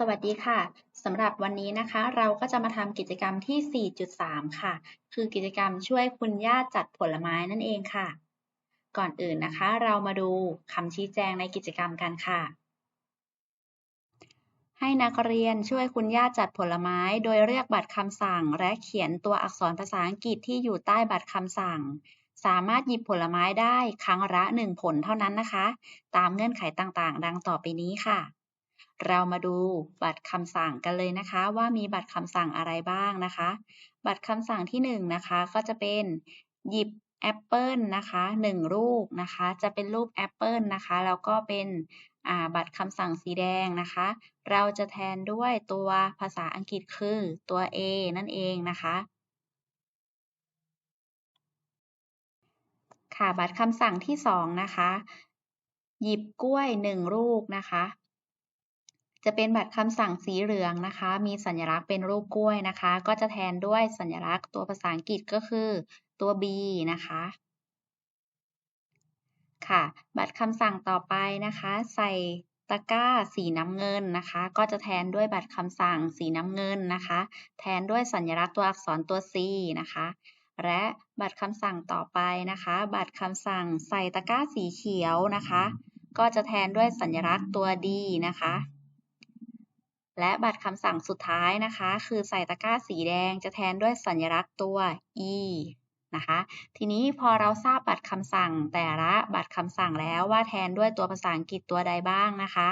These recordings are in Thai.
สวัสดีค่ะ สำหรับวันนี้นะคะ เราก็จะมาทำกิจกรรมที่ 4.3 ค่ะ คือกิจกรรมช่วยคุณย่าจัดผลไม้นั่นเองค่ะ ก่อนอื่นนะคะ เรามาดูคำชี้แจงในกิจกรรมกันค่ะ ให้นักเรียนช่วยคุณย่าจัดผลไม้ โดยเรียกบัตรคำสั่ง และเขียนตัวอักษรภาษาอังกฤษที่อยู่ใต้บัตรคำสั่ง สามารถหยิบผลไม้ได้ครั้งละหนึ่งผลเท่านั้นนะคะ ตามเงื่อนไขต่างๆ ดังต่อไปนี้ค่ะ เรามาดูบัตรคำสั่งกันเลยนะคะ ว่ามีบัตรคำสั่งอะไรบ้างนะคะ บัตรคำสั่งที่1นนะคะก็จะเป็นหยิบแอปเปิลนะคะ1รูปนะคะ จะเป็นรูปแอปเปิลนะคะแล้วก็เป็นบัตรคำสั่งสีแดงนะคะ เราจะแทนด้วยตัวภาษาอังกฤษคือตัว A นั่นเองนะคะค่ะบัตรคำสั่งที่2นะคะ หยิบกล้วย 1 ลูกนะคะ จะเป็นบัตรคำสั่งสีเหลืองนะคะ มีสัญลักษณ์เป็นรูปกล้วยนะคะ ก็จะแทนด้วยสัญลักษณ์ตัวภาษาอังกฤษก็คือตัว B นะคะ ค่ะ บัตรคำสั่งต่อไปนะคะ ใส่ตะกร้าสีน้ำเงินนะคะ ก็จะแทนด้วยบัตรคำสั่งสีน้ำเงินนะคะ แทนด้วยสัญลักษณ์ตัวอักษรตัว C นะคะ และบัตรคำสั่งต่อไปนะคะ บัตรคำสั่งใส่ตะกร้าสีเขียวนะคะ ก็จะแทนด้วยสัญลักษณ์ตัว D นะคะ และบัตรคำสั่งสุดท้ายนะคะ คือใส่ตะกร้าสีแดงจะแทนด้วยสัญลักษณ์ตัว e นะคะ ทีนี้พอเราทราบบัตรคำสั่งแต่ละบัตรคำสั่งแล้วว่าแทนด้วยตัวภาษาอังกฤษตัวใดบ้างนะคะ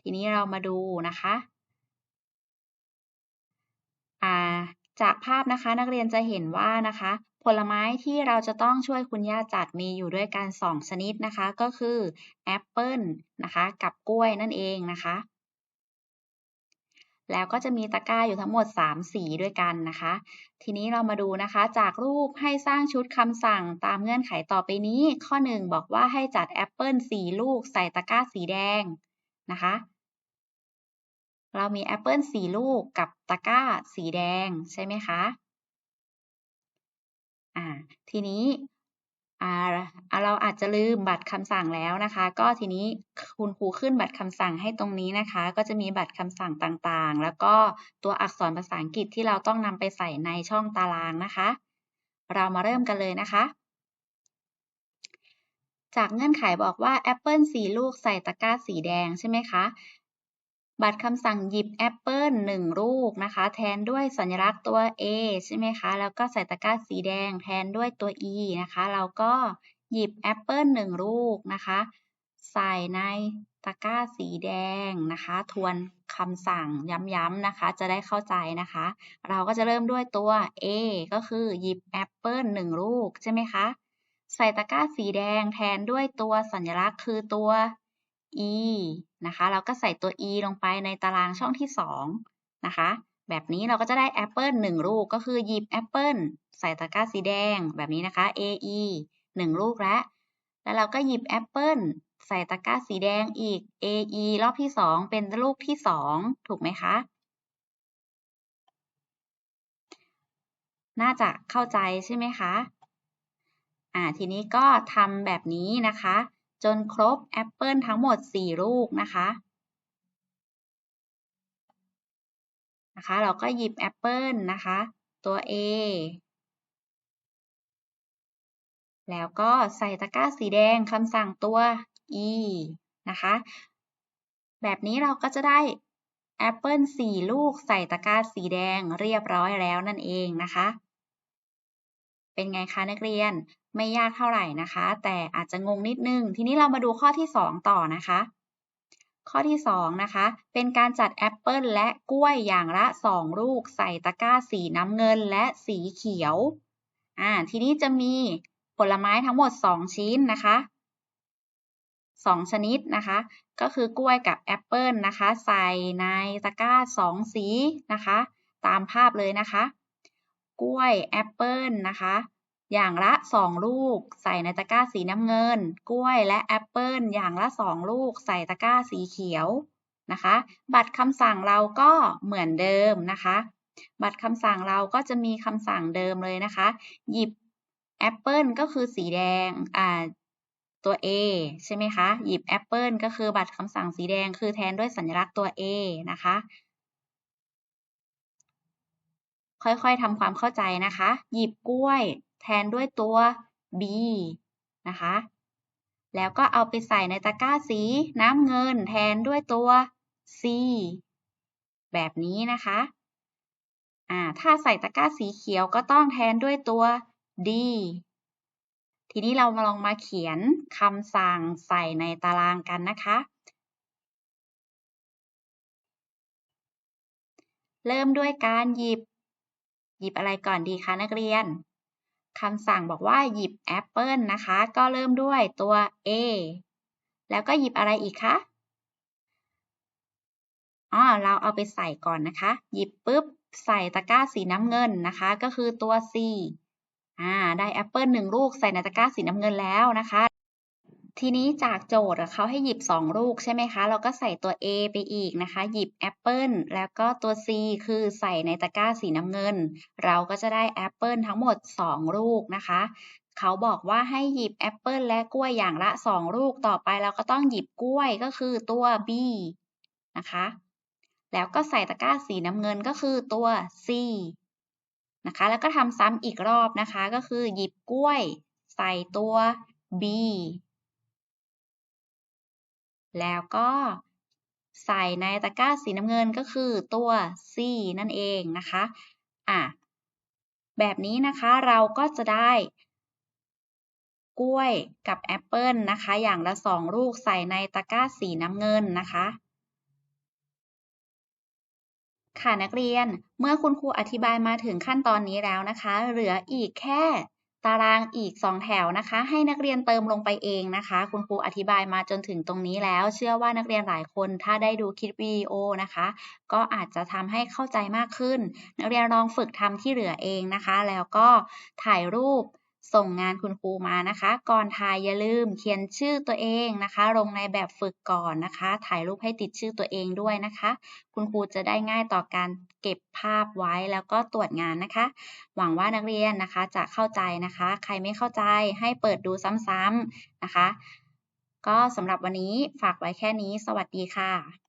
ทีนี้เรามาดูนะคะจากภาพนะคะนักเรียนจะเห็นว่านะคะ ผลไม้ที่เราจะต้องช่วยคุณย่าจัดมีอยู่ด้วยกัน2ชนิดนะคะ ก็คือแอปเปิลนะคะ กับกล้วยนั่นเองนะคะ แล้วก็จะมีตะกร้าอยู่ทั้งหมด 3 สีด้วยกันนะคะ ทีนี้เรามาดูนะคะ จากรูปให้สร้างชุดคำสั่งตามเงื่อนไขต่อไปนี้ ข้อ 1 บอกว่าให้จัดแอปเปิล4ลูกใส่ตะกร้าสีแดงนะคะ เรามีแอปเปิล4ลูกกับตะกร้าสีแดงใช่ไหมคะ อ่า ทีนี้ เราอาจจะลืมบัตรคำสั่งแล้วนะคะ ก็ทีนี้คุณครูขึ้นบัตรคำสั่งให้ตรงนี้นะคะ ก็จะมีบัตรคำสั่งต่างๆ แล้วก็ตัวอักษรภาษาอังกฤษที่เราต้องนำไปใส่ในช่องตารางนะคะ เรามาเริ่มกันเลยนะคะ จากเงื่อนไขบอกว่าแอปเปิลสีลูกใส่ตะกร้าสีแดงใช่ไหมคะ บัตรคำสั่งหยิบแอปเปิลหนึ่งลูกนะคะ แทนด้วยสัญลักษณ์ตัว A ใช่ไหมคะ แล้วก็ใส่ตะกร้าสีแดงแทนด้วยตัว E นะคะ เราก็หยิบแอปเปิลหนึ่งลูกนะคะ ใส่ในตะกร้าสีแดงนะคะ ทวนคำสั่งย้ำๆนะคะ จะได้เข้าใจนะคะ เราก็จะเริ่มด้วยตัว A ก็คือหยิบแอปเปิลหนึ่งลูกใช่ไหมคะ ใส่ตะกร้าสีแดงแทนด้วยตัวสัญลักษณ์คือตัว e นะคะ เราก็ใส่ตัว e ลงไปในตารางช่องที่ 2 นะคะ แบบนี้เราก็จะได้แอปเปิล1ลูกก็คือหยิบแอปเปิลใส่ตะกร้าสีแดงแบบนี้นะคะ a e 1ลูกแล้วแล้วเราก็หยิบแอปเปิลใส่ตะกร้าสีแดงอีก a e รอบที่ 2 เป็นลูกที่ 2 ถูกไหมคะ น่าจะเข้าใจใช่ไหมคะอ่าทีนี้ก็ทำแบบนี้นะคะ จนครบแอปเปิลทั้งหมด 4 ลูกนะคะนะคะ เราก็หยิบแอปเปิลนะคะ ตัว A แล้วก็ใส่ตะกร้าสีแดงคำสั่งตัว E นะคะ แบบนี้เราก็จะได้แอปเปิล4ลูกใส่ตะกร้าสีแดงเรียบร้อยแล้วนั่นเองนะคะ เป็นไงคะนักเรียนไม่ยากเท่าไหร่นะคะ แต่อาจจะงงนิดนึง ทีนี้เรามาดูข้อที่ 2 ต่อนะคะ ข้อที่ 2 นะคะ เป็นการจัดแอปเปิลและกล้วยอย่างละ 2 ลูกใส่ตะกร้าสีน้ำเงินและสีเขียวอ่าทีนี้จะมีผลไม้ทั้งหมด 2 ชิ้นนะคะ2ชนิดนะคะ ก็คือกล้วยกับแอปเปิลนะคะ ใส่ในตะกร้า2สีนะคะ ตามภาพเลยนะคะ กล้วยแอปเปิลนะคะ อย่างละ 2 ลูก ใส่ในตะกร้าสีน้ำเงิน กล้วยและแอปเปิลอย่างละ 2 ลูก ใส่ตะกร้าสีเขียวนะคะ บัตรคำสั่งเราก็เหมือนเดิมนะคะ บัตรคำสั่งเราก็จะมีคำสั่งเดิมเลยนะคะ หยิบแอปเปิลก็คือสีแดงอ่าตัว A ใช่ไหมคะ หยิบแอปเปิลก็คือบัตรคำสั่งสีแดง คือแทนด้วยสัญลักษณ์ตัว A นะคะ ค่อยๆทำความเข้าใจนะคะ หยิบกล้วย แทนด้วยตัว B นะคะ แล้วก็เอาไปใส่ในตะกร้าสีน้ำเงิน แทนด้วยตัว C แบบนี้นะคะ อ่า ถ้าใส่ตะกร้าสีเขียวก็ต้องแทนด้วยตัว D ทีนี้เรามาลองมาเขียนคำสั่งใส่ในตารางกันนะคะ เริ่มด้วยการหยิบ หยิบอะไรก่อนดีคะนักเรียนคำสั่งบอกว่าหยิบแอปเปิลนะคะ ก็เริ่มด้วยตัว A แล้วก็หยิบอะไรอีกคะอ๋อเราเอาไปใส่ก่อนนะคะ หยิบปุ๊บใส่ตะกร้าสีน้ำเงินนะคะ ก็คือตัว C อ่า ได้แอปเปิลหนึ่งลูกใส่ในตะกร้าสีน้ำเงินแล้วนะคะ ทีนี้จากโจทย์เขาให้หยิบ 2 ลูกใช่ไหมคะ เราก็ใส่ตัว A ไปอีกนะคะ หยิบแอปเปิลแล้วก็ตัว C คือใส่ในตะกร้าสีน้ำเงิน เราก็จะได้แอปเปิลทั้งหมด 2 ลูกนะคะ เขาบอกว่าให้หยิบแอปเปิลและกล้วยอย่างละ 2 ลูกต่อไปเราก็ต้องหยิบกล้วยก็คือตัว B นะคะ แล้วก็ใส่ตะกร้าสีน้ำเงินก็คือตัว C นะคะ แล้วก็ทำซ้ำอีกรอบนะคะ ก็คือหยิบกล้วย ใส่ตัว B แล้วก็ใส่ในตะกร้าสีน้ำเงินก็คือตัว C นั่นเองนะคะอะแบบนี้นะคะเราก็จะได้ กล้วยกับแอปเปิลนะคะ อย่างละสองลูกใส่ในตะกร้าสีน้ำเงินนะคะค่ะนักเรียน เมื่อคุณครูอธิบายมาถึงขั้นตอนนี้แล้วนะคะ เหลืออีกแค่ ตารางอีก 2 แถวนะคะ ให้นักเรียนเติมลงไปเองนะคะ คุณครูอธิบายมาจนถึงตรงนี้แล้ว เชื่อว่านักเรียนหลายคนถ้าได้ดูคลิปวิดีโอนะคะ ก็อาจจะทำให้เข้าใจมากขึ้น นักเรียนลองฝึกทำที่เหลือเองนะคะ แล้วก็ถ่ายรูป ส่งงานคุณครูมานะคะ ก่อนถ่ายอย่าลืมเขียนชื่อตัวเองนะคะ ลงในแบบฝึกก่อนนะคะ ถ่ายรูปให้ติดชื่อตัวเองด้วยนะคะ คุณครูจะได้ง่ายต่อการเก็บภาพไว้แล้วก็ตรวจงานนะคะ หวังว่านักเรียนนะคะจะเข้าใจนะคะ ใครไม่เข้าใจให้เปิดดูซ้ำๆนะคะ ก็สำหรับวันนี้ฝากไว้แค่นี้ สวัสดีค่ะ